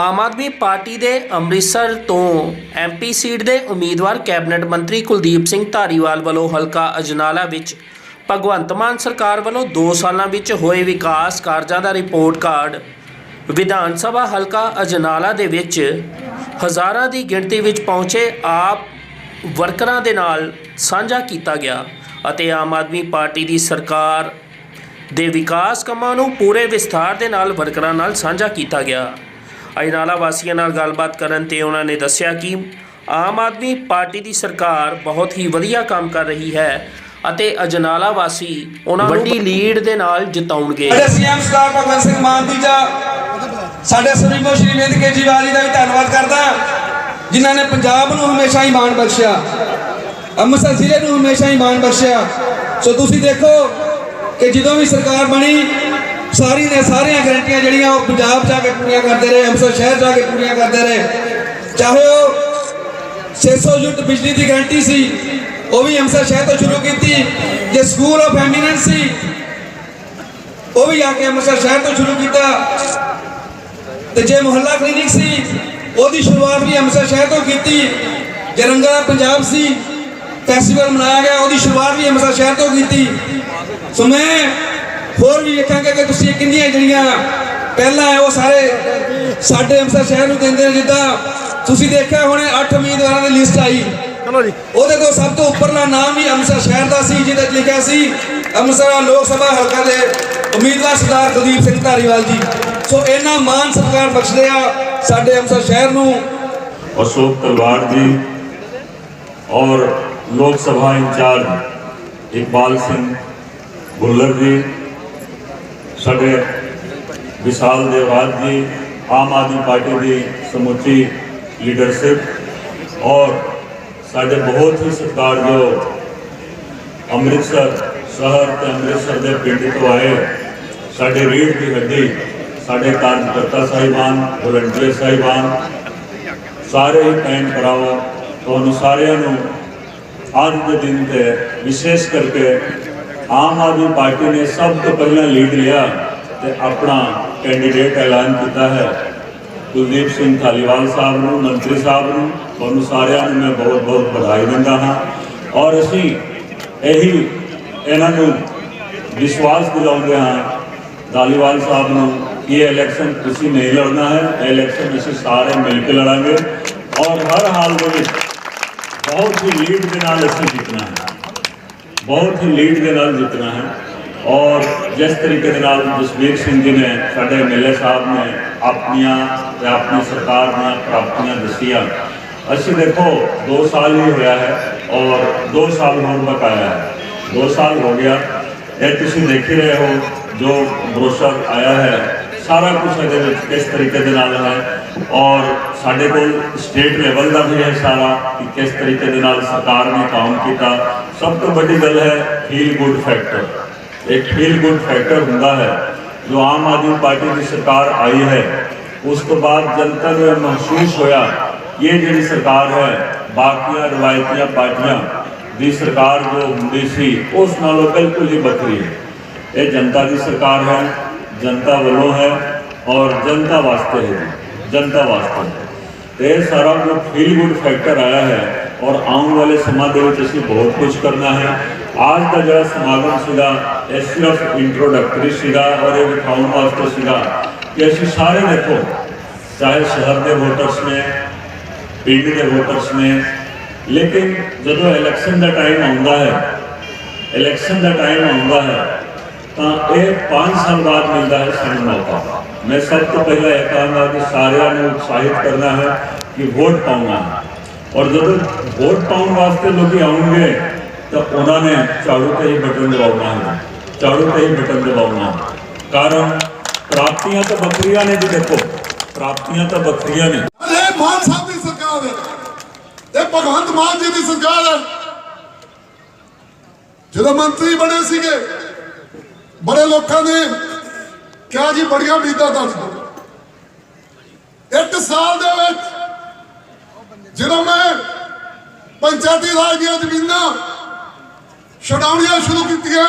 Aam Aadmi party ਦੇ ਅੰਮ੍ਰਿਤਸਰ ਤੋਂ MP seat ਦੇ ਉਮੀਦਵਾਰ ਕੈਬਨਿਟ ਮੰਤਰੀ ਕੁਲਦੀਪ ਸਿੰਘ ਧਾਰੀਵਾਲ ਵੱਲੋਂ ਹਲਕਾ ਅਜਨਾਲਾ ਵਿੱਚ ਭਗਵੰਤ ਮਾਨ ਸਰਕਾਰ ਵੱਲੋਂ 2 ਸਾਲਾਂ ਵਿੱਚ ਹੋਏ ਵਿਕਾਸ ਕਾਰਜਾਂ ਦਾ ਰਿਪੋਰਟ ਕਾਰਡ, ਵਿਧਾਨ ਸਭਾ ਹਲਕਾ ਅਜਨਾਲਾ ਦੇ ਵਿੱਚ ਹਜ਼ਾਰਾਂ ਦੀ ਗਿਣਤੀ ਵਿੱਚ ਪਹੁੰਚੇ ਆਪ ਵਰਕਰਾਂ ਦੇ ਨਾਲ ਸਾਂਝਾ ਕੀਤਾ ਗਿਆ ਅਤੇ ਆਮ ਆਦਮੀ ਪਾਰਟੀ ਦੀ ਸਰਕਾਰ ਦੇ ਵਿਕਾਸ ਕੰਮਾਂ ਨੂੰ ਪੂਰੇ ਵਿਸਥਾਰ ਦੇ ਨਾਲ ਵਰਕਰਾਂ ਨਾਲ ਸਾਂਝਾ ਕੀਤਾ ਗਿਆ। ਅਜਨਾਲਾ ਵਾਸੀਆਂ ਨਾਲ ਗੱਲਬਾਤ ਕਰਨ ਤੇ ਉਹਨਾਂ ਨੇ ਦੱਸਿਆ ਕਿ ਆਮ ਆਦਮੀ ਪਾਰਟੀ ਦੀ ਸਰਕਾਰ ਬਹੁਤ ਹੀ ਵਧੀਆ ਕੰਮ ਕਰ ਰਹੀ ਹੈ ਅਤੇ ਅਜਨਾਲਾ ਵਾਸੀ ਉਹਨਾਂ ਨੂੰ ਵੱਡੀ ਲੀਡ ਦੇ ਨਾਲ ਜਿਤਾਉਣਗੇ। ਸਾਡੇ ਸੀਐਮ ਸਰਦਾਰ ਭਗਵੰਤ ਸਿੰਘ ਮਾਨ ਜੀ ਦਾ ਸਾਡੇ ਸੁਪਰੀਮੋ ਸ਼੍ਰੀ ਅਰਵਿੰਦ ਕੇਜਰੀਵਾਲ ਜੀ ਦਾ ਵੀ ਧੰਨਵਾਦ ਕਰਦਾ ਜਿਨ੍ਹਾਂ ਨੇ ਪੰਜਾਬ ਨੂੰ ਹਮੇਸ਼ਾ ਹੀ ਮਾਣ ਬਖਸ਼ਿਆ ਅੰਮ੍ਰਿਤਸਰ ਜ਼ਿਲ੍ਹੇ ਨੂੰ ਹਮੇਸ਼ਾ ਹੀ ਮਾਣ ਬਖਸ਼ਿਆ। ਸੋ ਤੁਸੀਂ ਦੇਖੋ ਕਿ ਜਦੋਂ ਵੀ ਸਰਕਾਰ ਬਣੀ ਸਾਰੀ ਨੇ ਸਾਰੀਆਂ ਗਰੰਟੀਆਂ ਜਿਹੜੀਆਂ ਉਹ ਪੰਜਾਬ ਜਾ ਕੇ ਪੂਰੀਆਂ ਕਰਦੇ ਰਹੇ, ਅੰਮ੍ਰਿਤਸਰ ਸ਼ਹਿਰ ਜਾ ਕੇ ਪੂਰੀਆਂ ਕਰਦੇ ਰਹੇ। ਚਾਹੇ ਉਹ 600 ਯੂਨਿਟ ਬਿਜਲੀ ਦੀ ਗਰੰਟੀ ਸੀ, ਉਹ ਵੀ ਅੰਮ੍ਰਿਤਸਰ ਸ਼ਹਿਰ ਤੋਂ ਸ਼ੁਰੂ ਕੀਤੀ। ਜੇ ਸਕੂਲ ਆਫ ਐਮੀਨੈਂਸ ਸੀ, ਉਹ ਵੀ ਆ ਕੇ ਅੰਮ੍ਰਿਤਸਰ ਸ਼ਹਿਰ ਤੋਂ ਸ਼ੁਰੂ ਕੀਤਾ। ਤੇ ਜੇ ਮੁਹੱਲਾ ਕਲੀਨਿਕ ਸੀ, ਉਹਦੀ ਸ਼ੁਰੂਆਤ ਵੀ ਅੰਮ੍ਰਿਤਸਰ ਸ਼ਹਿਰ ਤੋਂ ਕੀਤੀ। ਜੇ ਰੰਗਾਂ ਪੰਜਾਬ ਸੀ ਫੈਸਟੀਵਲ ਮਨਾਇਆ ਗਿਆ, ਉਹਦੀ ਸ਼ੁਰੂਆਤ ਵੀ ਅੰਮ੍ਰਿਤਸਰ ਸ਼ਹਿਰ ਤੋਂ ਕੀਤੀ। ਸੋ ਮੈਂ ਹੋਰ ਵੀ ਵੇਖਾਂਗੇ ਕਿ ਤੁਸੀਂ ਕਿੰਨੀਆਂ ਜਿਹੜੀਆਂ ਪਹਿਲਾਂ ਉਹ ਸਾਰੇ ਸਾਡੇ ਅੰਮ੍ਰਿਤਸਰ ਸ਼ਹਿਰ ਨੂੰ ਦਿੰਦੇ ਨੇ ਜਿੱਦਾਂ ਤੁਸੀਂ ਦੇਖਿਆ ਹੋਣੇ 8 ਉਮੀਦਵਾਰਾਂ ਦੀ ਲਿਸਟ ਆਈ। ਚਲੋ ਜੀ। ਉਹਦੇ ਤੋਂ ਸਭ ਤੋਂ ਉੱਪਰਲਾ ਨਾਮ ਹੀ ਅੰਮ੍ਰਿਤਸਰ ਸ਼ਹਿਰ ਦਾ ਸੀ ਜਿਹਦੇ ਵਿੱਚ ਲਿਖਿਆ ਸੀ ਅੰਮ੍ਰਿਤਸਰ ਲੋਕ ਸਭਾ ਹਲਕਾ ਦੇ ਉਮੀਦਵਾਰ ਸਰਦਾਰ ਕੁਲਦੀਪ ਸਿੰਘ ਧਾਰੀਵਾਲ ਜੀ। ਸੋ ਇਹਨਾਂ ਮਾਨ ਸਤਿਕਾਰ ਬਖਸ਼ਦੇ ਆ ਸਾਡੇ ਅੰਮ੍ਰਿਤਸਰ ਸ਼ਹਿਰ ਨੂੰ। ਅਸ਼ੋਕ ਤਲਵਾਰ ਜੀ ਔਰ ਲੋਕ ਸਭਾ ਇੰਚਾਰਜ ਇਕਬਾਲ ਸਿੰਘ ਬੁੱਲਰ ਜੀ ਸਾਡੇ ਵਿਸ਼ਾਲ ਦੇਵਾਲ ਜੀ, ਆਮ ਆਦਮੀ ਪਾਰਟੀ ਦੀ ਸਮੁੱਚੀ ਲੀਡਰਸ਼ਿਪ ਔਰ ਸਾਡੇ ਬਹੁਤ ਹੀ ਸਤਿਕਾਰਯੋਗ ਅੰਮ੍ਰਿਤਸਰ ਸ਼ਹਿਰ ਤੇ ਅੰਮ੍ਰਿਤਸਰ ਦੇ ਪਿੰਡ ਤੋਂ ਆਏ ਸਾਡੇ ਰੀੜ ਦੀ ਹੱਡੀ, ਸਾਡੇ ਕਾਰਜਕਰਤਾ ਸਾਹਿਬਾਨ ਵਲੰਟੀਅਰ ਸਾਹਿਬਾਨ, ਸਾਰੇ ਹੀ ਭੈਣ ਭਰਾਵਾਂ, ਤੁਹਾਨੂੰ ਸਾਰਿਆਂ ਨੂੰ ਅੱਜ ਦੇ ਦਿਨ ਤੇ, ਵਿਸ਼ੇਸ਼ ਕਰਕੇ ਆਮ ਆਦਮੀ ਪਾਰਟੀ ਨੇ ਸਭ ਤੋਂ ਪਹਿਲਾਂ ਲੀਡ ਲਿਆ ਤੇ ਆਪਣਾ ਕੈਂਡੀਡੇਟ ਐਲਾਨ ਕੀਤਾ ਹੈ। ਕੁਲਦੀਪ ਸਿੰਘ ਧਾਲੀਵਾਲ ਸਾਹਿਬ ਨੂੰ, ਮੰਤਰੀ ਸਾਹਿਬ ਨੂੰ, ਤੁਹਾਨੂੰ ਸਾਰਿਆਂ ਨੂੰ ਮੈਂ ਬਹੁਤ ਬਹੁਤ ਵਧਾਈ ਦਿੰਦਾ ਹਾਂ। ਔਰ ਅਸੀਂ ਇਹੀ ਇਹਨਾਂ ਨੂੰ ਵਿਸ਼ਵਾਸ ਦਿਲਾਉਂਦੇ ਹਾਂ ਧਾਲੀਵਾਲ ਸਾਹਿਬ ਨੂੰ ਕਿ ਇਹ ਇਲੈਕਸ਼ਨ ਤੁਸੀਂ ਨਹੀਂ ਲੜਨਾ ਹੈ, ਇਹ ਇਲੈਕਸ਼ਨ ਅਸੀਂ ਸਾਰੇ ਮਿਲ ਕੇ ਲੜਾਂਗੇ। ਔਰ ਹਰ ਹਾਲ ਦੇ ਵਿੱਚ ਬਹੁਤ ਹੀ ਲੀਡ ਦੇ ਨਾਲ ਅਸੀਂ ਜਿੱਤਣਾ ਹੈ। ਬਹੁਤ ਹੀ ਲੀਡ ਦੇ ਨਾਲ ਜਿੱਤਣਾ ਹੈ ਔਰ ਜਿਸ ਤਰੀਕੇ ਦੇ ਨਾਲ ਜਸਵੀਰ ਸਿੰਘ ਜੀ ਨੇ ਸਾਡੇ ਐਮਐਲਏ ਸਾਹਿਬ ਨੇ ਆਪਣੀਆਂ ਤੇ ਆਪਣੀ ਸਰਕਾਰ ਦੀਆਂ ਪ੍ਰਾਪਤੀਆਂ ਦੱਸੀਆਂ ਅਸੀਂ ਦੇਖੋ 2 ਸਾਲ ਹੀ ਹੋਇਆ ਹੈ ਔਰ 2 ਸਾਲ ਹੋਰ ਬਕਾਇਆ ਹੈ 2 ਸਾਲ ਹੋ ਗਿਆ ਇਹ ਤੁਸੀਂ ਦੇਖ ਹੀ ਰਹੇ ਹੋ ਜੋ ਬਰੋਸ਼ਰ ਆਇਆ ਹੈ ਸਾਰਾ ਕੁਝ ਇਹਦੇ ਵਿੱਚ ਕਿਸ ਤਰੀਕੇ ਦੇ ਨਾਲ ਹੈ ਔਰ ਸਾਡੇ ਕੋਲ ਸਟੇਟ ਲੈਵਲ ਦਾ ਵੀ ਹੈ ਸਾਰਾ ਕਿ ਕਿਸ ਤਰੀਕੇ ਦੇ ਨਾਲ ਸਰਕਾਰ ਨੇ ਕੰਮ ਕੀਤਾ। ਸਭ ਤੋਂ ਵੱਡੀ ਗੱਲ ਹੈ ਫੀਲ ਗੁੱਡ ਫੈਕਟਰ ਇੱਕ ਫੀਲ ਗੁੱਡ ਫੈਕਟਰ ਹੁੰਦਾ ਹੈ। ਜੋ ਆਮ ਆਦਮੀ ਪਾਰਟੀ ਦੀ ਸਰਕਾਰ ਆਈ ਹੈ, ਉਸ ਤੋਂ ਬਾਅਦ ਜਨਤਾ ਨੂੰ ਇਹ ਮਹਿਸੂਸ ਹੋਇਆ ਕਿ ਇਹ ਜਿਹੜੀ ਸਰਕਾਰ ਹੈ, ਬਾਕੀਆਂ ਰਵਾਇਤੀਆਂ ਪਾਰਟੀਆਂ ਦੀ ਸਰਕਾਰ ਜੋ ਹੁੰਦੀ ਸੀ, ਉਸ ਨਾਲੋਂ ਬਿਲਕੁਲ ਹੀ ਵੱਖਰੀ ਹੈ। ਇਹ ਜਨਤਾ ਦੀ ਸਰਕਾਰ ਹੈ ਜਨਤਾ ਵੱਲੋਂ ਹੈ ਔਰ ਜਨਤਾ ਵਾਸਤੇ ਹੈ ਜਨਤਾ ਵਾਸਤੇ ਹੈ। ਤੇ ਇਹ ਸਾਰਾ ਜੋ ਫੀਲ ਗੁੱਡ ਫੈਕਟਰ ਆਇਆ ਹੈ ਔਰ ਆਉਣ ਵਾਲੇ ਸਮਾਂ ਦੇ ਵਿੱਚ ਅਸੀਂ ਬਹੁਤ ਕੁਝ ਕਰਨਾ ਹੈ ਅੱਜ ਦਾ ਜਿਹੜਾ ਸਮਾਗਮ ਸੀਗਾ ਇਹ ਸਿਰਫ ਇੰਟਰੋਡਕਟਰੀ ਸੀਗਾ ਔਰ ਇਹ ਵਿਖਾਉਣ ਵਾਸਤੇ ਸੀਗਾ ਕਿ ਅਸੀਂ ਸਾਰੇ ਦੇਖੋ ਚਾਹੇ ਸ਼ਹਿਰ ਦੇ ਵੋਟਰਸ ਨੇ ਪਿੰਡ ਦੇ ਵੋਟਰਸ ਨੇ ਲੇਕਿਨ ਜਦੋਂ ਇਲੈਕਸ਼ਨ ਦਾ ਟਾਈਮ ਆਉਂਦਾ ਹੈ ਇਲੈਕਸ਼ਨ ਦਾ ਟਾਈਮ ਆਉਂਦਾ ਹੈ ਤਾਂ ਇਹ 5 ਸਾਲ ਬਾਅਦ ਮਿਲਦਾ ਹੈ ਸਾਨੂੰ ਮੌਕਾ ਮੈਂ ਸਭ ਤੋਂ ਪਹਿਲਾਂ ਇਹ ਕਹਾਂਗਾ ਕਿ ਸਾਰਿਆਂ ਨੂੰ ਉਤਸ਼ਾਹਿਤ ਕਰਨਾ ਹੈ ਕਿ ਵੋਟ ਪਾਉਣਾ ਹੈ। ਔਰ ਜਦੋਂ ਵੋਟ ਪਾਉਣ ਵਾਸਤੇ ਲੋਕੀ ਆਉਣਗੇ, ਤਾਂ ਉਹਨਾਂ ਨੇ ਝਾੜੂ ਤੇ ਹੀ ਬਟਨ ਦਬਾਉਣਾ ਹੈ। ਝਾੜੂ ਤੇ ਹੀ ਬਟਨ ਦਬਾਉਣਾ ਹੈ। ਕਾਰਨ ਪ੍ਰਾਪਤੀਆਂ ਤਾਂ ਵੱਖਰੀਆਂ ਨੇ ਜੀ ਦੇਖੋ। ਪ੍ਰਾਪਤੀਆਂ ਤਾਂ ਵੱਖਰੀਆਂ ਨੇ। ਇਹ ਮਾਨ ਸਾਹਿਬ ਦੀ ਸਰਕਾਰ ਹੈ। ਇਹ ਭਗਵੰਤ ਮਾਨ ਜੀ ਦੀ ਸਰਕਾਰ ਹੈ। ਜਦੋਂ ਮੰਤਰੀ ਬਣੇ ਸੀਗੇ ਬੜੇ ਲੋਕਾਂ ਨੇ ਕਿਹਾ ਜੀ, ਬੜੀਆਂ ਉਮੀਦਾਂ ਦਰਜ ਇੱਕ ਸਾਲ ਦੇ ਵਿੱਚ ਜਦੋਂ ਮੈਂ ਪੰਚਾਇਤੀ ਰਾਜ ਦੀਆਂ ਜ਼ਮੀਨਾਂ ਛਡਾਉਣੀਆਂ ਸ਼ੁਰੂ ਕੀਤੀਆਂ,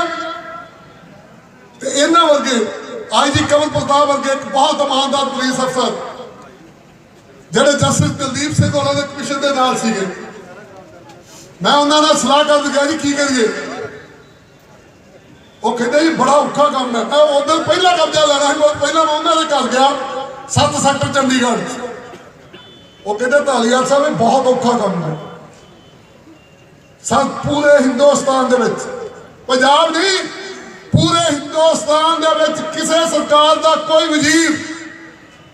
ਤੇ ਇਹਨਾਂ ਵਰਗੇ, ਆਈ ਜੀ ਕਮਲ ਪ੍ਰਤਾਪ ਵਰਗੇ ਇੱਕ ਬਹੁਤ ਇਮਾਨਦਾਰ ਪੁਲਿਸ ਅਫਸਰ, ਜਿਹੜੇ ਜਸਟਿਸ ਦਲਦੀਪ ਸਿੰਘ ਉਹਨਾਂ ਦੇ ਕਮਿਸ਼ਨ ਦੇ ਨਾਲ ਸੀਗੇ। ਮੈਂ ਉਹਨਾਂ ਨਾਲ ਸਲਾਹ ਕਰਨ ਗਿਆ ਜੀ, ਕੀ ਕਰੀਏ? ਉਹ ਕਹਿੰਦੇ ਜੀ, ਬੜਾ ਔਖਾ ਕੰਮ ਹੈ। ਮੈਂ ਉਦੋਂ ਪਹਿਲਾ ਕਬਜ਼ਾ ਲੈਣਾ ਸੀ ਬਹੁਤ ਪਹਿਲਾਂ ਮੈਂ ਉਹਨਾਂ ਦੇ ਘਰ ਗਿਆ, ਸੱਤ ਸੈਕਟਰ ਚੰਡੀਗੜ੍ਹ ਉਹ ਕਹਿੰਦੇ, ਧਾਲੀਵਾਲ ਸਾਹਿਬ, ਇਹ ਬਹੁਤ ਔਖਾ ਕੰਮ ਹੈ। ਸਭ ਪੂਰੇ ਹਿੰਦੁਸਤਾਨ ਦੇ ਵਿੱਚ। ਪੰਜਾਬ ਨਹੀਂ, ਪੂਰੇ ਹਿੰਦੁਸਤਾਨ ਦੇ ਵਿੱਚ ਕਿਸੇ ਸਰਕਾਰ ਦਾ ਕੋਈ ਵਜ਼ੀਰ,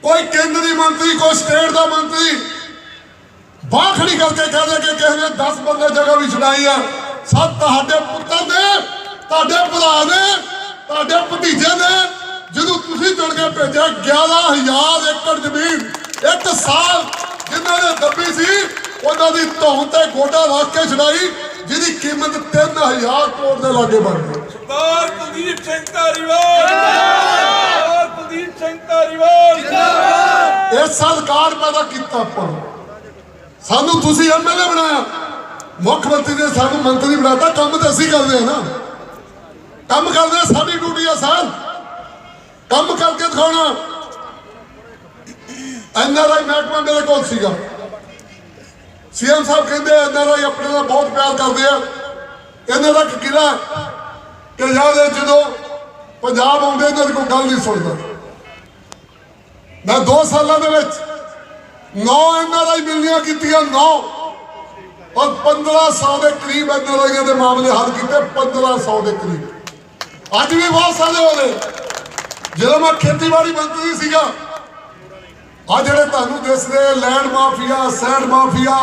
ਕੋਈ ਕੇਂਦਰੀ ਮੰਤਰੀ, ਕੋਈ ਸਟੇਟ ਦਾ ਮੰਤਰੀ ਬਾਂਹ ਖੜੀ ਕਰਕੇ ਕਹਦੇ ਕਿ ਕਿਸੇ ਨੇ 10 ਬੰਦੇ ਜਗ੍ਹਾ ਵੀ ਛਡਾਈ ਆ। ਸਭ ਤੁਹਾਡੇ ਪੁੱਤਰ ਦੇ ਤੁਹਾਡੇ ਭਰਾ ਨੇ ਤੁਹਾਡੇ ਭਤੀਜੇ ਨੇ ਜਦੋਂ ਤੁਸੀਂ ਚੁਣ ਕੇ ਭੇਜਿਆ 11000 ਏਕੜ ਜ਼ਮੀਨ। ਇੱਕ ਸਾਲ ਜਿਨ੍ਹਾਂ ਨੇ ਦੱਬੀ ਸੀ ਉਹਨਾਂ ਦੀ ਧੌਣ ਤੇ ਗੋਡਾ ਰੱਖ ਕੇ ਛਡਾਈ ਜਿਹਦੀ ਕੀਮਤ 3000 ਕਰੋੜ ਦੇ ਲਾਗੇ ਬਣ ਗਈ। ਸਰਦਾਰ ਕੁਲਦੀਪ ਸਿੰਘ ਧਾਰੀਵਾਲ। ਸਰਦਾਰ ਕੁਲਦੀਪ ਸਿੰਘ ਧਾਰੀਵਾਲ। ਇਹ ਸਰਕਾਰ ਪੈਦਾ ਕੀਤਾ ਆਪਾਂ। ਸਾਨੂੰ ਤੁਸੀਂ ਐਮਐਲਏ ਬਣਾਇਆ। ਮੁੱਖ ਮੰਤਰੀ ਨੇ ਸਾਨੂੰ ਮੰਤਰੀ ਬਣਾਤਾ ਕੰਮ ਤਾਂ ਅਸੀਂ ਕਰਦੇ ਆ ਨਾ। ਕੰਮ ਕਰਦੇ ਸਾਡੀ ਡਿਊਟੀ ਆ ਸਰ। ਕੰਮ ਕਰਕੇ ਦਿਖਾਉਣਾ। ਐਨਆਰਆਈ ਮਹਿਕਮਾ ਮੇਰੇ ਕੋਲ ਸੀਗਾ। ਸੀਐਮ ਸਾਹਿਬ ਕਹਿੰਦੇ ਐਨਆਰਆਈ ਆਪਣੇ ਨਾਲ ਬਹੁਤ ਪਿਆਰ ਕਰਦੇ ਆ। ਇਹਨਾਂ ਦਾ ਇੱਕ ਕਿਲਾ ਕਿ ਯਾਦ ਜਦੋਂ ਪੰਜਾਬ ਆਉਂਦੇ, ਇਹਨਾਂ ਦੀ ਕੋਈ ਗੱਲ ਨਹੀਂ ਸੁਣਦਾ। ਮੈਂ 2 ਸਾਲਾਂ ਦੇ ਵਿੱਚ 9 ਐਨਆਰਆਈ ਮਿਲਣੀਆਂ ਕੀਤੀਆਂ 9 ਔਰ 1500 ਦੇ ਕਰੀਬ ਐਨਆਰਆਈਆਂ ਦੇ ਮਾਮਲੇ ਹੱਲ ਕੀਤੇ 1500 ਦੇ ਕਰੀਬ। ਅੱਜ ਵੀ ਬਹੁਤ ਸਾਰੇ ਹੋ ਰਹੇ ਜਦੋਂ ਮੈਂ ਖੇਤੀਬਾੜੀ ਮੰਤਰੀ ਸੀਗਾ ਆ ਜਿਹੜੇ ਤੁਹਾਨੂੰ ਦਿਸਦੇ ਲੈਂਡ ਮਾਫੀਆ ਸੈਂਡ ਮਾਫੀਆ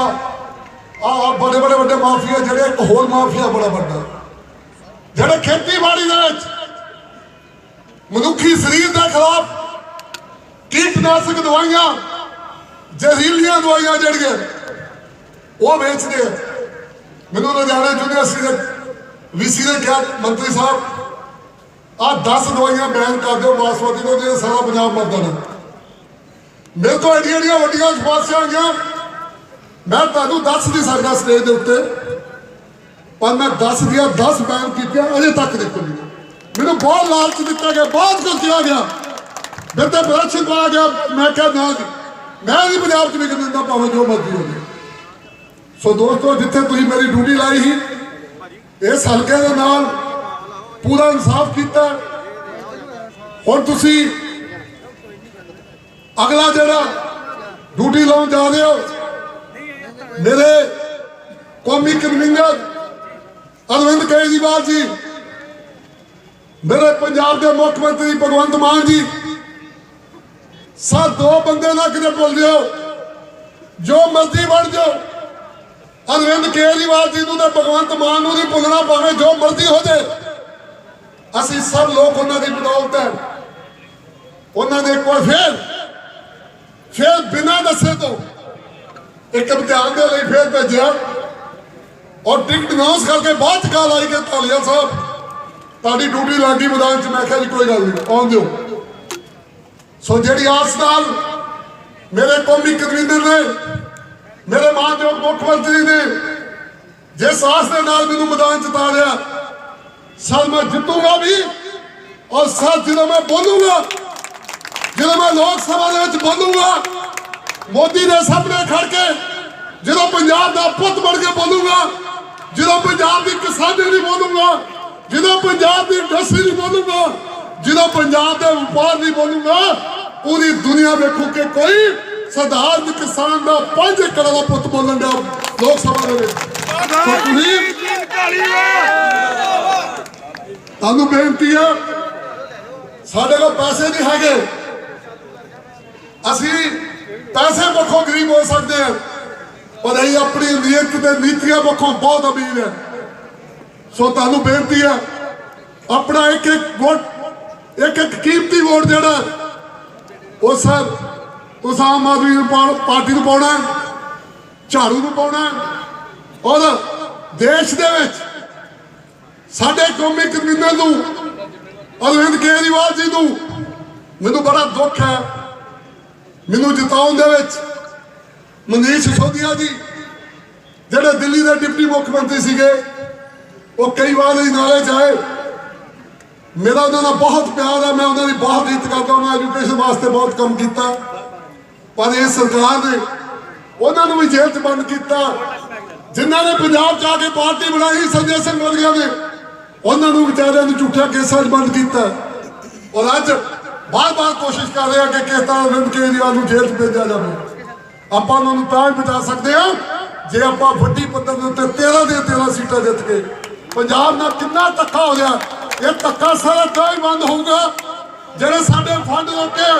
ਆ ਬੜੇ ਬੜੇ ਵੱਡੇ ਮਾਫੀਆ, ਜਿਹੜੇ ਇੱਕ ਹੋਰ ਮਾਫੀਆ ਬੜਾ ਵੱਡਾ। ਜਿਹੜੇ ਖੇਤੀਬਾੜੀ ਦੇ ਵਿੱਚ ਮਨੁੱਖੀ ਸਰੀਰ ਦੇ ਖਿਲਾਫ ਕੀਟਨਾਸ਼ਕ ਦਵਾਈਆਂ, ਜ਼ਹਿਰੀਲੀਆਂ ਦਵਾਈਆਂ ਜਿਹੜੀਆਂ ਉਹ ਵੇਚਦੇ ਆ। ਮੈਨੂੰ ਲੁਧਿਆਣਾ ਯੂਨੀਵਰਸਿਟੀ ਦੇ ਵੀਸੀ ਨੇ ਕਿਹਾ ਮੰਤਰੀ ਸਾਹਿਬ ਆਹ 10 ਦਵਾਈਆਂ ਬੈਨ ਕਰ ਦਿਓ ਬਾਸਮਤੀ ਤੋਂ ਜੇ ਸਾਰਾ ਪੰਜਾਬ ਮਰ ਜਾਣਾ ਮੇਰੇ ਤੋਂ ਐਡੀਆਂ ਐਡੀਆਂ ਵੱਡੀਆਂ ਸਿਫਾਰਸ਼ਾਂ ਆ ਮੈਂ ਤੁਹਾਨੂੰ ਦੱਸ ਨਹੀਂ ਸਕਦਾ ਸਟੇਜ ਦੇ ਉੱਤੇ, ਪਰ ਮੈਂ 10 ਦੀਆਂ 10 ਬੈਨ ਕੀਤੀਆਂ, ਅਜੇ ਤੱਕ ਦੇਖੋ ਜੀ ਮੈਨੂੰ ਬਹੁਤ ਲਾਲਚ ਦਿੱਤਾ ਗਿਆ, ਬਹੁਤ ਕੁਝ ਕਿਹਾ ਗਿਆ। ਮੇਰੇ ਤੇ ਪ੍ਰਦਰਸ਼ਨ ਪਾਇਆ ਗਿਆ, ਮੈਂ ਕਿਹਾ ਨਾ ਮੈਂ ਨਹੀਂ ਪੰਜਾਬ 'ਚ ਵਿਕਣ ਦਿੰਦਾ, ਭਾਵੇਂ ਜੋ ਮਰਜ਼ੀ ਹੋ ਸੋ ਦੋਸਤੋ, ਜਿੱਥੇ ਤੁਸੀਂ ਮੇਰੀ ਡਿਊਟੀ ਲਾਈ ਸੀ ਇਸ ਹਲਕੇ ਦੇ ਨਾਲ ਪੂਰਾ ਇਨਸਾਫ ਕੀਤਾ। ਹੁਣ ਤੁਸੀਂ ਅਗਲਾ ਜਿਹੜਾ ਡਿਊਟੀ ਲਾਉਣ ਜਾ ਰਹੇ ਹੋ, ਮੇਰੇ ਕੌਮੀ ਕਨਵੀਨਰ ਅਰਵਿੰਦ ਕੇਜਰੀਵਾਲ ਜੀ, ਮੇਰੇ ਪੰਜਾਬ ਦੇ ਮੁੱਖ ਮੰਤਰੀ ਭਗਵੰਤ ਮਾਨ ਜੀ ਸਾ ਦੋ ਬੰਦੇ ਨਾ ਕਿਤੇ ਭੁੱਲ ਜਿਓ, ਜੋ ਮਰਜ਼ੀ ਬਣ ਜਾਓ, ਅਰਵਿੰਦ ਕੇਜਰੀਵਾਲ ਜੀ ਨੂੰ ਤੇ ਭਗਵੰਤ ਮਾਨ ਨੂੰ ਨਹੀਂ ਭੁੱਲਣਾ ਭਾਵੇਂ ਜੋ ਮਰਜ਼ੀ ਹੋ ਜਾਏ। ਅਸੀਂ ਸਭ ਲੋਕ ਉਹਨਾਂ ਦੀ ਬਦੌਲਤ ਹੈ। ਉਹਨਾਂ ਨੇ ਇੱਕ ਵਾਰ ਫੇਰ ਫੇਰ ਬਿਨਾਂ ਦੱਸੇ ਤੋਂ ਇੱਕ ਇਮਤਿਹਾਨ ਦੇ ਲਈ ਫੇਰ ਭੇਜਿਆ। ਔਰ ਟਿਕਟ ਅਨਾਉਂਸ ਕਰਕੇ ਬਾਅਦ ਚ ਕਾਲ ਆਈ ਕਿ ਧਾਲੀਆ ਸਾਹਿਬ, ਤੁਹਾਡੀ ਡਿਊਟੀ ਲੱਗੀ ਮੈਦਾਨ ਚ। ਮੈਂ ਕਿਹਾ ਜੀ, ਕੋਈ ਗੱਲ ਨਹੀਂ ਆਉਣ ਦਿਓ ਸੋ ਜਿਹੜੀ ਆਸ ਨਾਲ ਮੇਰੇ ਕੌਮੀ ਕਨਵੀਨਰ ਨੇ, ਮੇਰੇ ਮਾਨਯੋਗ ਮੁੱਖ ਮੰਤਰੀ ਨੇ, ਜਿਸ ਆਸ ਦੇ ਨਾਲ ਮੈਨੂੰ ਮੈਦਾਨ ਚ ਤਾਰਿਆ ਸਰ ਮੈਂ ਜਿੱਤੂਗਾ ਵੀ ਔਰ ਸਰ ਜਦੋਂ ਮੈਂ ਬੋਲੂੰਗਾ, ਜਦੋਂ ਮੈਂ ਲੋਕ ਸਭਾ ਦੇ ਵਿੱਚ ਬੋਲੂੰਗਾ, ਮੋਦੀ ਦੇ ਸਾਹਮਣੇ ਖੜ ਕੇ ਜਦੋਂ ਪੰਜਾਬ ਦਾ ਪੁੱਤ ਬਣ ਕੇ ਬੋਲੂੰਗਾ, ਜਦੋਂ ਪੰਜਾਬ ਦੀ ਕਿਸਾਨੀ ਨਹੀਂ ਬੋਲੂਗਾ, ਜਦੋਂ ਪੰਜਾਬ ਦੀ ਇੰਡਸਟਰੀ ਨਹੀਂ ਬੋਲੂਗਾ, ਜਦੋਂ ਪੰਜਾਬ ਦੇ ਵਪਾਰ ਦੀ ਬੋਲੂਗਾ, ਪੂਰੀ ਦੁਨੀਆ ਵੇਖੂ ਕਿ ਕੋਈ ਸਧਾਰਨ ਕਿਸਾਨ ਦਾ 5 ਏਕੜ ਦਾ ਪੁੱਤ ਬੋਲਣ ਦਾ ਲੋਕ ਸਭਾ ਦੇ ਵਿੱਚ। ਸੋ ਤੁਸੀਂ ਤੁਹਾਨੂੰ ਬੇਨਤੀ ਹੈ ਸਾਡੇ ਕੋਲ ਪੈਸੇ ਨਹੀਂ ਹੈਗੇ। ਅਸੀਂ ਪੈਸੇ ਪੱਖੋਂ ਗਰੀਬ ਹੋ ਸਕਦੇ ਹਾਂ ਪਰ ਅਸੀਂ ਆਪਣੀ ਨੀਅਤ ਤੇ ਨੀਤੀਆਂ ਪੱਖੋਂ ਬਹੁਤ ਅਮੀਰ ਹੈ ਸੋ ਤੁਹਾਨੂੰ ਬੇਨਤੀ ਹੈ ਆਪਣਾ ਇੱਕ ਇੱਕ ਵੋਟ, ਇੱਕ ਇੱਕ ਕੀਮਤੀ ਵੋਟ ਜਿਹੜਾ, ਉਹ ਸਰ ਉਸ ਆਮ ਆਦਮੀ ਨੂੰ ਪਾਰਟੀ ਨੂੰ ਪਾਉਣਾ, ਝਾੜੂ ਨੂੰ ਪਾਉਣਾ ਔਰ ਦੇਸ਼ ਦੇ ਵਿੱਚ ਸਾਡੇ ਕੌਮੀ ਕਨਵੀਨਰ ਨੂੰ, ਅਰਵਿੰਦ ਕੇਜਰੀਵਾਲ ਜੀ ਨੂੰ ਮੈਨੂੰ ਬੜਾ ਦੁੱਖ ਹੈ। ਮੈਨੂੰ ਜਿਤਾਉਣ ਦੇ ਵਿੱਚ ਮਨੀਸ਼ ਸਿਸੋਦੀਆ ਜੀ, ਜਿਹੜੇ ਦਿੱਲੀ ਦੇ ਡਿਪਟੀ ਮੁੱਖ ਮੰਤਰੀ ਸੀਗੇ, ਉਹ ਕਈ ਵਾਰ ਹੀ ਨਾਲੇ ਜਾਏ। ਮੇਰਾ ਉਹਨਾਂ ਨਾਲ ਬਹੁਤ ਪਿਆਰ ਹੈ, ਮੈਂ ਉਹਨਾਂ ਦੀ ਬਹੁਤ ਇੱਜ਼ਤ ਕਰਦਾ ਉਹਨਾਂ ਐਜੂਕੇਸ਼ਨ ਵਾਸਤੇ ਬਹੁਤ ਕੰਮ ਕੀਤਾ। ਪਰ ਇਹ ਸਰਕਾਰ ਨੇ ਉਹਨਾਂ ਨੂੰ ਵੀ ਜੇਲ੍ਹ 'ਚ ਬੰਦ ਕੀਤਾ। ਜਿਨ੍ਹਾਂ ਨੇ ਪੰਜਾਬ 'ਚ ਆ ਕੇ ਪਾਰਟੀ ਬਣਾਈ, ਸੰਜੇ ਸਿੰਘ ਵਰਗਿਆਂ ਨੇ, ਉਹਨਾਂ ਨੂੰ ਵਿਚਾਰਿਆਂ ਨੂੰ ਝੂਠਿਆ ਕੇਸਾਂ 'ਚ ਬੰਦ ਕੀਤਾ। ਔਰ ਅੱਜ ਬਾਰ-ਬਾਰ ਕੋਸ਼ਿਸ਼ ਕਰ ਰਹੇ ਕਿ ਕਿਸ ਅਰਵਿੰਦ ਕੇਜਰੀਵਾਲ ਨੂੰ ਜੇਲ੍ਹ 'ਚ ਭੇਜਿਆ ਜਾਵੇ। ਆਪਾਂ ਉਹਨਾਂ ਨੂੰ ਤਾਂ ਬਚਾ ਸਕਦੇ ਆ। ਜੇ ਆਪਾਂ ਵੱਡੀ ਪੱਧਰ ਦੇ ਉੱਤੇ 13 ਦੇ 13 ਸੀਟਾਂ ਜਿੱਤ ਕੇ ਪੰਜਾਬ ਨਾਲ ਕਿੰਨਾ ਧੱਕਾ ਹੋ ਗਿਆ? ਇਹ ਧੱਕਾ ਸਾਰਾ ਤਾਂ ਹੀ ਬੰਦ ਹੋਊਗਾ। ਜਿਹੜੇ ਸਾਡੇ ਫੰਡ ਰੋਕੇ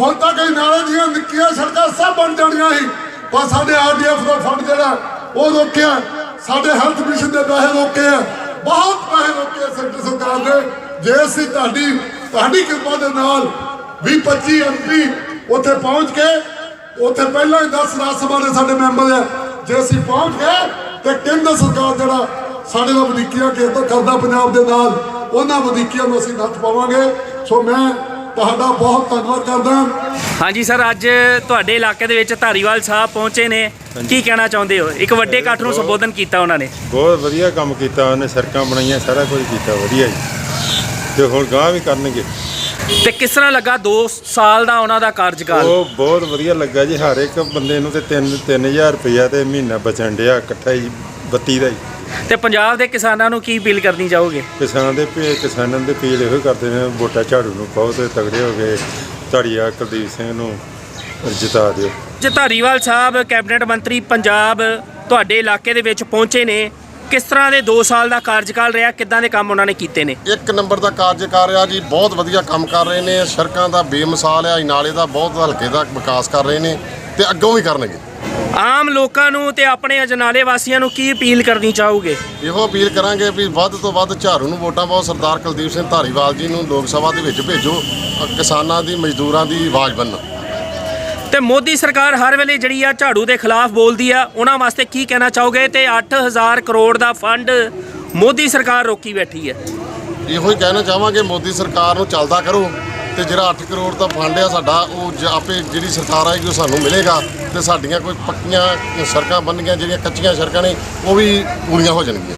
ਹੁਣ ਤੱਕ ਇਹ ਨਾਲੇ ਦੀਆਂ ਨਿੱਕੀਆਂ ਸੜਕਾਂ ਸਭ ਬਣ ਜਾਣੀਆਂ ਸੀ। ਪਰ ਸਾਡੇ ਆਰਡੀਐਫ ਦਾ ਫੰਡ ਜਿਹੜਾ ਉਹ ਰੋਕਿਆ। ਸਾਡੇ ਹੈਲਥ ਮਿਸ਼ਨ ਦੇ ਪੈਸੇ ਰੋਕੇ ਆ। ਬਹੁਤ ਪੈਸੇ ਰੋਕੇ ਸੈਂਟਰ ਸਰਕਾਰ ਨੇ ਜੇ ਅਸੀਂ ਤੁਹਾਡੀ ਤੁਹਾਡੀ ਕਿਰਪਾ ਦੇ ਨਾਲ 20 25 ਐਮਪੀ ਉੱਥੇ ਪਹੁੰਚ ਕੇ, ਉੱਥੇ ਪਹਿਲਾਂ ਹੀ 10 ਰਾਜ ਸਭਾ ਦੇ ਸਾਡੇ ਮੈਂਬਰ ਆ। ਜੇ ਅਸੀਂ ਪਹੁੰਚ ਗਏ, ਤੇ ਕੇਂਦਰ ਸਰਕਾਰ ਜਿਹੜਾ ਸਾਡੇ ਨਾਲ ਵਧੀਕੀਆਂ ਕੀਤਾ ਕਰਦਾ ਪੰਜਾਬ ਦੇ ਨਾਲ, ਉਹਨਾਂ ਵਧੀਕੀਆਂ ਨੂੰ ਅਸੀਂ ਨੱਥ ਪਾਵਾਂਗੇ। ਸੋ ਮੈਂ ਤੁਹਾਡਾ ਬਹੁਤ ਧੰਨਵਾਦ ਕਰਦਾ। ਹਾਂਜੀ ਸਰ ਅੱਜ ਤੁਹਾਡੇ ਇਲਾਕੇ ਦੇ ਵਿੱਚ ਧਾਰੀਵਾਲ ਸਾਹਿਬ ਪਹੁੰਚੇ ਨੇ। ਕੀ ਕਹਿਣਾ ਚਾਹੁੰਦੇ ਹੋ? ਇੱਕ ਵੱਡੇ ਇਕੱਠ ਨੂੰ ਸੰਬੋਧਨ ਕੀਤਾ ਉਹਨਾਂ ਨੇ। ਬਹੁਤ ਵਧੀਆ ਕੰਮ ਕੀਤਾ ਉਹਨੇ ਸੜਕਾਂ ਬਣਾਈਆਂ ਸਾਰਾ ਕੁਝ ਕੀਤਾ ਵਧੀਆ ਜੀ। ਤੇ ਹੁਣ ਗਾਂ ਵੀ ਕਰਨਗੇ। ਤੇ ਕਿਸ ਤਰ੍ਹਾਂ ਲੱਗਾ 2 ਸਾਲ ਦਾ ਉਹਨਾਂ ਦਾ ਕਾਰਜਕਾਲ? ਉਹ ਬਹੁਤ ਵਧੀਆ ਲੱਗਾ ਜੀ। ਹਰ ਇੱਕ ਬੰਦੇ ਨੂੰ ਤੇ 3 3000 ਰੁਪਇਆ ਤੇ ਮਹੀਨਾ ਬਚਣ ਡਿਆ ਇਕੱਠਾ ਹੀ ਬੱਤੀ ਦਾ ਹੀ। ਤੇ ਪੰਜਾਬ ਦੇ ਕਿਸਾਨਾਂ ਨੂੰ ਕੀ ਅਪੀਲ ਕਰਨੀ ਚਾਹੋਗੇ? ਕਿਸਾਨ ਦੇ ਭੇ ਕਿਸਾਨਾਂ ਦੇ ਪੀਲ ਇਹੋ ਕਰਦੇ ਨੇ ਵੋਟਾਂ ਝਾੜੂ ਨੂੰ ਪਾਓ ਤੇ ਤਗੜੇ ਹੋ ਗਏ ਧੜੀਆ ਕੁਲਦੀਪ ਸਿੰਘ ਨੂੰ ਜਿਤਾ ਦਿਓ। ਜੇ ਧਾਰੀਵਾਲ ਸਾਹਿਬ ਕੈਬਨਿਟ ਮੰਤਰੀ ਪੰਜਾਬ ਤੁਹਾਡੇ ਇਲਾਕੇ ਦੇ ਵਿੱਚ ਪਹੁੰਚੇ ਨੇ ਕਿਸ ਤਰ੍ਹਾਂ ਦੇ 2 ਸਾਲ ਦਾ ਕਾਰਜਕਾਲ ਰਿਹਾ ਕਿੱਦਾਂ ਦੇ ਕੰਮ ਉਹਨਾਂ ਨੇ ਕੀਤੇ ਨੇ? ਇੱਕ ਨੰਬਰ ਦਾ ਕਾਰਜਕਾਰ ਆ ਜੀ ਬਹੁਤ ਵਧੀਆ ਕੰਮ ਕਰ ਰਹੇ ਨੇ ਸੜਕਾਂ ਦਾ ਬੇਮਿਸਾਲ ਆ ਨਾਲੇ ਦਾ ਬਹੁਤ ਹਲਕੇ ਦਾ ਵਿਕਾਸ ਕਰ ਰਹੇ ਨੇ ਤੇ ਅੱਗੋਂ ਵੀ ਕਰਨਗੇ। ਆਮ ਲੋਕਾਂ ਨੂੰ ਤੇ ਆਪਣੇ ਅਜਨਾਲੇ ਵਾਸੀਆਂ ਨੂੰ ਕੀ ਅਪੀਲ ਕਰਨੀ ਚਾਹੋਗੇ? ਇਹੋ ਅਪੀਲ ਕਰਾਂਗੇ ਵੀ ਵੱਧ ਤੋਂ ਵੱਧ ਝਾੜੂ ਨੂੰ ਵੋਟਾਂ ਪਾਓ। ਸਰਦਾਰ ਕੁਲਦੀਪ ਸਿੰਘ ਧਾਰੀਵਾਲ ਜੀ ਨੂੰ ਲੋਕ ਸਭਾ ਦੇ ਵਿੱਚ ਭੇਜੋ। ਕਿਸਾਨਾਂ ਦੀ ਮਜ਼ਦੂਰਾਂ ਦੀ ਆਵਾਜ਼ ਬਣਨ ਤੇ ਮੋਦੀ ਸਰਕਾਰ ਹਰ ਵੇਲੇ ਜਿਹੜੀ ਆ ਝਾੜੂ ਦੇ ਖਿਲਾਫ ਬੋਲਦੀ ਆ ਉਹਨਾਂ ਵਾਸਤੇ ਕੀ ਕਹਿਣਾ ਚਾਹੋਗੇ? ਤੇ 8000 ਕਰੋੜ ਦਾ ਫੰਡ ਮੋਦੀ ਸਰਕਾਰ ਰੋਕੀ ਬੈਠੀ ਹੈ। ਇਹੋ ਹੀ ਕਹਿਣਾ ਚਾਹਾਂਗੇ ਮੋਦੀ ਸਰਕਾਰ ਨੂੰ ਚੱਲਦਾ ਕਰੋ। ਤੇ ਜਿਹੜਾ 8 ਕਰੋੜ ਦਾ ਫੰਡ ਆ ਸਾਡਾ, ਉਹ ਜ- ਆਪੇ ਜਿਹੜੀ ਸਰਕਾਰ ਆਏਗੀ ਉਹ ਸਾਨੂੰ ਮਿਲੇਗਾ ਤੇ ਸਾਡੀਆਂ ਕੋਈ ਪੱਕੀਆਂ ਸੜਕਾਂ ਬਣਨਗੀਆਂ, ਜਿਹੜੀਆਂ ਕੱਚੀਆਂ ਸੜਕਾਂ ਨੇ, ਉਹ ਵੀ ਪੂਰੀਆਂ ਹੋ ਜਾਣਗੀਆਂ।